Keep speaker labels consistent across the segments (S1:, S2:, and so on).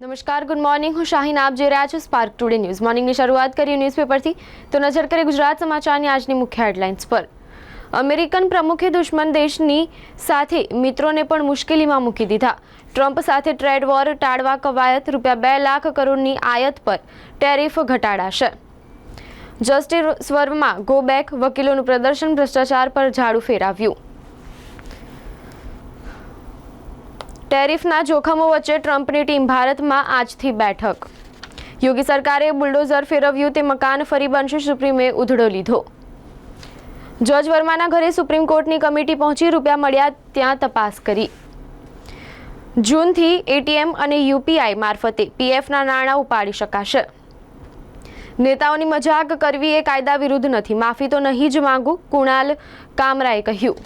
S1: નમસ્કાર good morning હું શાહીન આપ જોઈ રહ્યા છો સ્પાર્ક ટુડે ન્યૂઝ મોર્નિંગની શરૂઆત કરીએ ન્યૂઝપેપરથી તો નજર કરીએ ગુજરાત સમાચારની આજની મુખ્ય હેડલાઇન્સ પર. અમેરિકન પ્રમુખે દુશ્મન દેશની સાથે મિત્રોને પણ મુશ્કેલીમાં મૂકી દીધા. ટ્રમ્પ સાથે ટ્રેડ વોર, ટાળવા કવાયત રૂપિયા બે લાખ કરોડની આયાત પર ટેરિફ ઘટાડાશે. જસ્ટિસ વર્મા ગો બેક વકીલોનું પ્રદર્શન ભ્રષ્ટાચાર પર ઝાડુ ફેરાવ્યું. ટેરિફના જોખમો વચ્ચે ટ્રમ્પની ટીમ ભારતમાં આજથી બેઠક. યોગી સરકારે બુલડોઝર ફેરવ્યું તે મકાન ફરી બનશે સુપ્રીમે ઉધડો લીધો. જજ વર્માના ઘરે સુપ્રીમ કોર્ટની કમિટી પહોંચી, રૂપિયા મળ્યા ત્યાં તપાસ કરી. જૂનથી એટીએમ અને યુપીઆઈ મારફતે પીએફના નાણાં ઉપાડી શકાશે. નેતાઓની મજાક કરવી એ કાયદા વિરુદ્ધ નથી, માફી તો નહીં જ માંગુ, કુણાલ કામરાએ કહ્યું.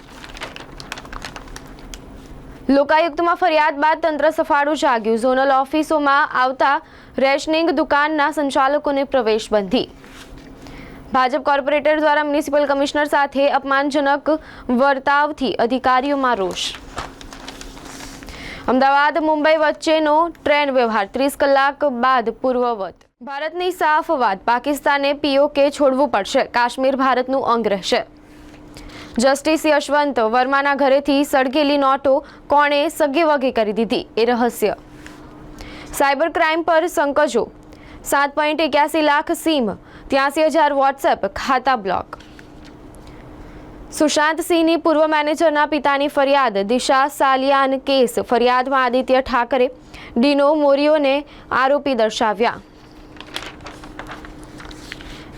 S1: લોકાયુક્તમાં ફરિયાદ બાદ તંત્ર સફાળું જાગ્યું. ઝોનલ ઓફિસોમાં આવતા રેશનિંગ દુકાનના સંચાલકોને પ્રવેશબંધી. ભાજપ કોર્પોરેટર દ્વારા મ્યુનિસિપલ કમિશનર સાથે અપમાનજનક વર્તાવથી અધિકારીઓમાં રોષ. અમદાવાદ, મુંબઈ વચ્ચેનો ટ્રેન વ્યવહાર ત્રીસ કલાક બાદ પૂર્વવત. ભારતની સાફ વાત, પાકિસ્તાને પીઓકે છોડવું પડશે. કાશ્મીર ભારતનું અંગ રહેશે. જસ્ટિસ યશવંત વર્માના ઘરેથી સળગેલી નોટો કોણે સગેવગે કરી દીધી? એ રહસ્ય. સાયબર ક્રાઇમ પર સંકજો. સાત પોઈન્ટ એક્યાસી લાખ સીમ, ત્યાસી હજાર વોટ્સએપ, ખાતા બ્લોક. સુશાંત સિંહની પૂર્વ મેનેજરના પિતાની ફરિયાદ, દિશા સાલિયાન કેસ, ફરિયાદમાં આદિત્ય ઠાકરે ડીનો મોરિયોને આરોપી દર્શાવ્યા.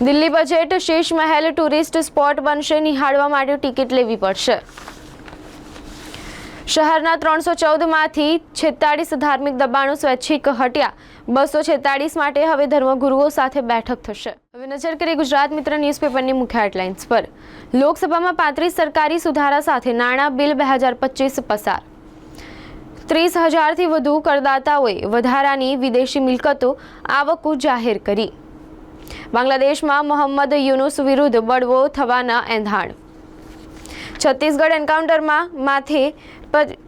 S1: Delhi budget Sheesh Mahal tourist spot બનશે. નિહાળવા માટે ટિકિટ લેવી પડશે. શહેરના ત્રણસો ચૌદમાંથી છેતાળીસ ધાર્મિક દબાણો સ્વૈચ્છિક હટ્યા. બસો છેતાળીસ માટે હવે ધર્મગુરુઓ સાથે બેઠક થશે. હવે નજર કરીએ ગુજરાત મિત્ર ન્યૂઝપેપરની મુખ્ય હેડલાઇન્સ પર. લોકસભામાં પાંત્રીસ સરકારી સુધારા સાથે નાણાં બિલ બે હજાર પચીસ પસાર. ત્રીસ હજારથી વધુ કરદાતાઓએ વધારાની વિદેશી મિલકતો, આવકો જાહેર કરી. બાંગ્લાદેશમાં મોહમ્મદ યુનુસ વિરુદ્ધ બળવો થવાના એંધાણ. છત્તીસગઢ એન્કાઉન્ટરમાં માથે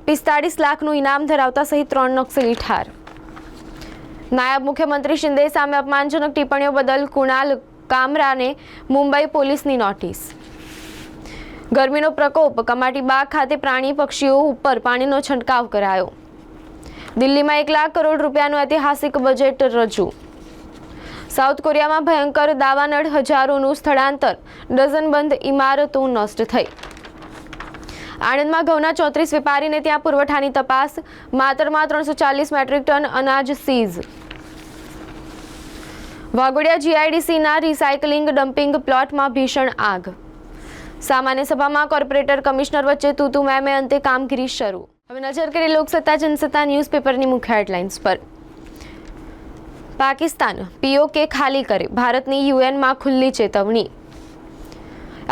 S1: પિસ્તાળીસ લાખનું ઇનામ ધરાવતા સહિત ત્રણ નક્સલી ઠાર. નાયબ મુખ્યમંત્રી શિંદે સામે અપમાનજનક ટિપ્પણીઓ બદલ કુણાલ કામરાને મુંબઈ પોલીસની નોટિસ. ગરમીનો પ્રકોપ કમાટીબાગ ખાતે પ્રાણી પક્ષીઓ ઉપર પાણીનો છંટકાવ કરાયો. દિલ્હીમાં એક લાખ કરોડ રૂપિયાનું ઐતિહાસિક બજેટ રજૂ. સાઉથ કોરિયામાં ભયંકર દાવાનળ હજારોનું સ્થળાંતર, ડઝનબંધ ઇમારતો નષ્ટ થઈ. આણંદમાં ઘઉંના ચોત્રીસ વેપારીને ત્યાં પુરવઠાની તપાસ, માતરમાં ત્રણસો ચાલીસ મેટ્રિક ટન અનાજ સીઝ. વાઘોડિયા જીઆઈડીસીના રિસાયકલિંગ ડમ્પિંગ પ્લોટમાં ભીષણ આગ. સામાન્ય સભામાં કોર્પોરેટર કમિશનર વચ્ચે તુતુ મેમે અંતે કામગીરી શરૂ. હવે નજર કરીએ લોકસત્તા, જનસત્તા ન્યૂઝપેપરની મુખ્ય હેડલાઇન્સ પર. પાકિસ્તાન પીઓકે ખાલી કરે. ભારતની યુએનમાં ખુલ્લી ચેતવણી.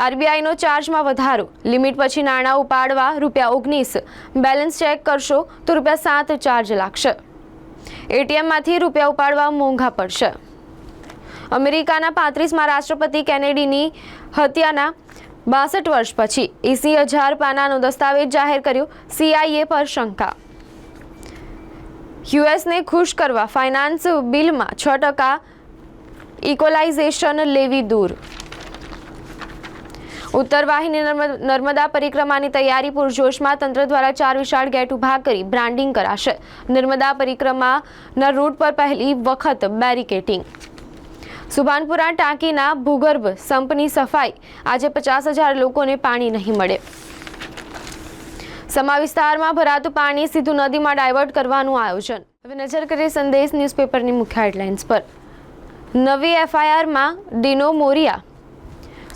S1: આરબીઆઈનો ચાર્જમાં વધારો. લિમિટ પછી નાણાં ઉપાડવા રૂપિયા ઓગણીસ. બેલેન્સ ચેક કરશો તો રૂપિયા સાત ચાર્જ લાગશે. એટીએમમાંથી રૂપિયા ઉપાડવા મોંઘા પડશે. અમેરિકાના પાંત્રીસમાં રાષ્ટ્રપતિ કેનેડીની હત્યાના બાસઠ વર્ષ પછી. એસી હજાર પાનાનો દસ્તાવેજ જાહેર કર્યો. સીઆઈએ પર શંકા. યુએસને ખુશ કરવા ફાઇનાન્સ બિલમાં છ ટકા ઇકોલાઇઝેશન લેવી દૂર. ઉત્તર વાહિની નર્મદા પરિક્રમાની તૈયારી પૂરજોશમાં તંત્ર દ્વારા ચાર વિશાળ ગેટ ઊભા કરી બ્રાન્ડિંગ કરાશે. નર્મદા પરિક્રમાના રૂટ પર પહેલી વખત બેરિકેટિંગ. સુભાનપુરા ટાંકીના ભૂગર્ભ સંપની સફાઈ. આજે પચાસ હજાર લોકોને પાણી નહીં મળે. સમા વિસ્તારમાં ભરાતું પાણી સીધું નદીમાં ડાયવર્ટ કરવાનું આયોજન. હવે નજર કરીએ સંદેશ ન્યૂઝપેપરની મુખ્ય હેડલાઇન્સ પર. નવી એફઆઈઆરમાં ડીનો મોરિયા,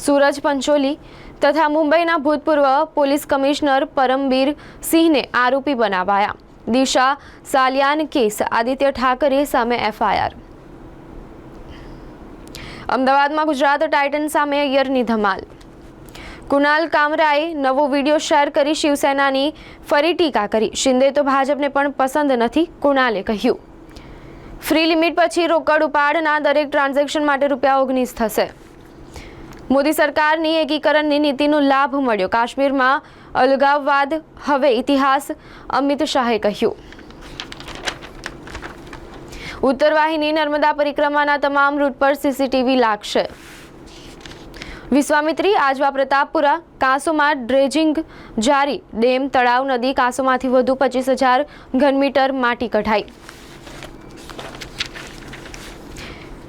S1: સૂરજ પંચોલી તથા મુંબઈના ભૂતપૂર્વ પોલીસ કમિશનર પરમબીર સિંહને આરોપી બનાવાયા. દિશા સાલિયાન કેસ, આદિત્ય ઠાકરે સામે એફઆઈઆર. અમદાવાદમાં ગુજરાત ટાઇટન સામે અયરની ધમાલ. કુણાલ કામરાએ નવો વીડિયો શેર કરી શિવસેનાની ફરી ટીકા કરી. શિંદે તો ભાજપને પણ પસંદ નથી, કુણાલે કહ્યું. ફ્રી લિમિટ પછી રોકડ ઉપાડના દરેક ટ્રાન્ઝેક્શન માટે રૂપિયા ઓગણીસ થશે. મોદી સરકારની એકીકરણની નીતિનો લાભ મળ્યો. કાશ્મીરમાં અલગાવવાદ, હવે ઇતિહાસ, અમિત શાહે કહ્યું. ઉત્તર વાહિની નર્મદા પરિક્રમાના તમામ રૂટ પર સીસીટીવી લાગશે. વિશ્વામિત્રી, આજવા પ્રતાપપુરા, કાંસોમાં ડ્રેજિંગ જારી, ડેમ, તળાવ, નદી, કાંસોમાંથી વધુ પચીસ હજાર ઘનમીટર માટી કઢાઈ.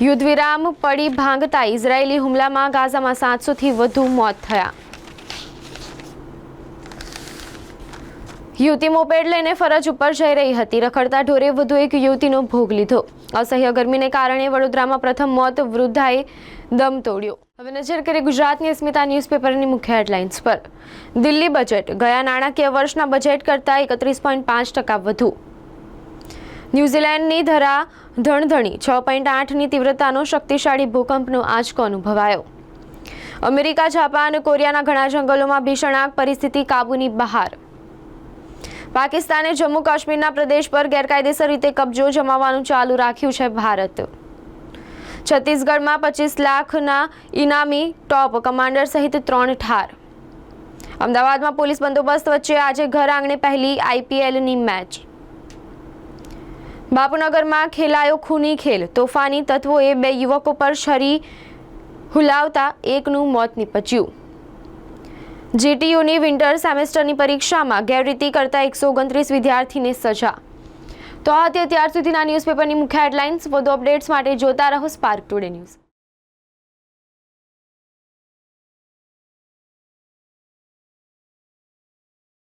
S1: યુદ્ધવિરામ પડી ભાંગતા ઇઝરાયેલી હુમલામાં ગાઝામાં સાતસોથી વધુ મોત થયા. યુવતી મોપેડ લઈને ફરજ ઉપર જઈ રહી હતી. રખડતા ઢોરે વધુ એક યુવતીનો ભોગ લીધો. અસહ્ય ગરમીને કારણે વડોદરામાં પ્રથમ મોત વૃદ્ધાએ દમ તોડ્યો. હવે નજર કરીએ ગુજરાતની અસ્મિતા ન્યૂઝપેપરની મુખ્ય હેડલાઇન્સ પર. દિલ્હી બજેટ. ગયા નાણાકીય વર્ષના બજેટ કરતાં એકત્રીસ પોઈન્ટ પાંચ ટકા વધુ. ન્યૂઝીલેન્ડની ધરા ધણધણી. છ પોઈન્ટ આઠની તીવ્રતાનો શક્તિશાળી ભૂકંપનો આંચકો અનુભવાયો. અમેરિકા, જાપાન, કોરિયાના ઘણા જંગલોમાં ભીષણ આગ પરિસ્થિતિ કાબૂની બહાર. પાકિસ્તાને જમ્મુ કાશ્મીરના પ્રદેશ પર ગેરકાયદેસર રીતે કબજો જમાવવાનું ચાલુ રાખ્યું છે ભારત. છત્તીસગઢમાં પચીસ લાખના ઇનામી ટોપ કમાન્ડર સહિત ત્રણ ઠાર. અમદાવાદમાં પોલીસ બંદોબસ્ત વચ્ચે આજે ઘર આંગણે પહેલી આઈપીએલની મેચ. બાપુનગરમાં ખેલાયો ખૂની ખેલ. તોફાની તત્વોએ બે યુવકો પર છરી હુલાવતા એકનું મોત નીપજ્યું. જીટીયુની વિન્ટર સેમેસ્ટરની પરીક્ષામાં ગેરરીતિ કરતા એકસો ઓગણત્રીસ વિદ્યાર્થીને સજા. તો આ હતી અત્યાર સુધીના ન્યૂઝપેપરની મુખ્ય હેડલાઇન્સ. વધુ અપડેટ્સ માટે જોતા રહો સ્પાર્ક ટુડે ન્યૂઝ